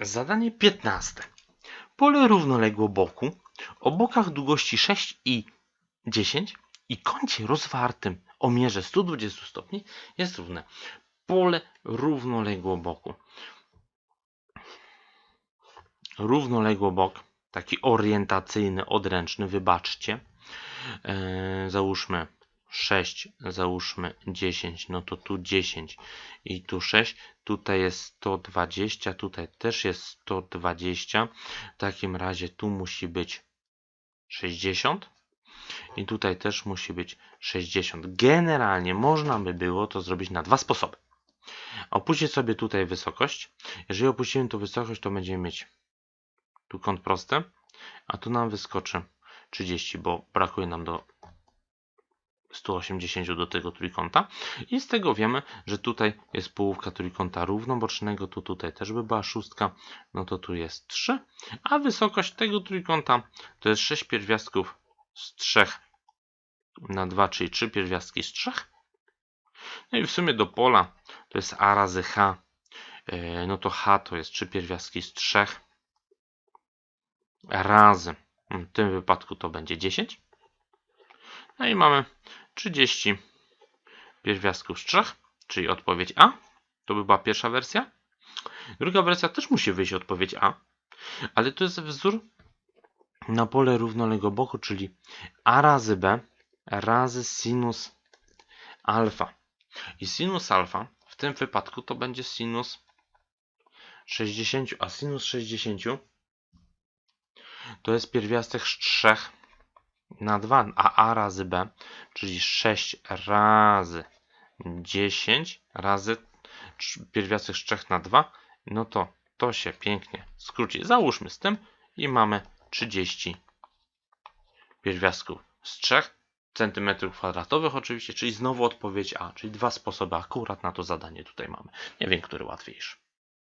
Zadanie 15. Pole równoległe boku o bokach długości 6 i 10 i kącie rozwartym o mierze 120 stopni jest równe. Pole równoległe boku. Równoległy bok, taki orientacyjny, odręczny, wybaczcie. Eee, załóżmy 6, załóżmy 10, no to tu 10 i tu 6, tutaj jest 120, tutaj też jest 120. W takim razie tu musi być 60 i tutaj też musi być 60. Generalnie można by było to zrobić na dwa sposoby. Opuścić sobie tutaj wysokość. Jeżeli opuścimy tu wysokość, to będziemy mieć tu kąt prosty, a tu nam wyskoczy 30, bo brakuje nam do 180 do tego trójkąta. I z tego wiemy, że tutaj jest połówka trójkąta równobocznego, tu tutaj też by była szóstka, no to tu jest 3, a wysokość tego trójkąta to jest 6 pierwiastków z 3 na 2, czyli 3 pierwiastki z 3. No i w sumie do pola to jest a razy h, e, no to h to jest 3 pierwiastki z 3 razy, w tym wypadku to będzie 10. No i mamy 30 pierwiastków z 3, czyli odpowiedź A. To by była pierwsza wersja. Druga wersja też musi wyjść odpowiedź A, ale to jest wzór na pole równoległego boku, czyli A razy B razy sinus alfa. I sinus alfa w tym wypadku to będzie sinus 60, a sinus 60 to jest pierwiastek z 3 na 2, a a razy b, czyli 6 razy 10 razy pierwiastek z 3 na 2, no to to się pięknie skróci. Załóżmy z tym i mamy 30 pierwiastków z 3 centymetrów kwadratowych oczywiście, czyli znowu odpowiedź A, czyli dwa sposoby akurat na to zadanie tutaj mamy. Nie wiem, który łatwiejszy.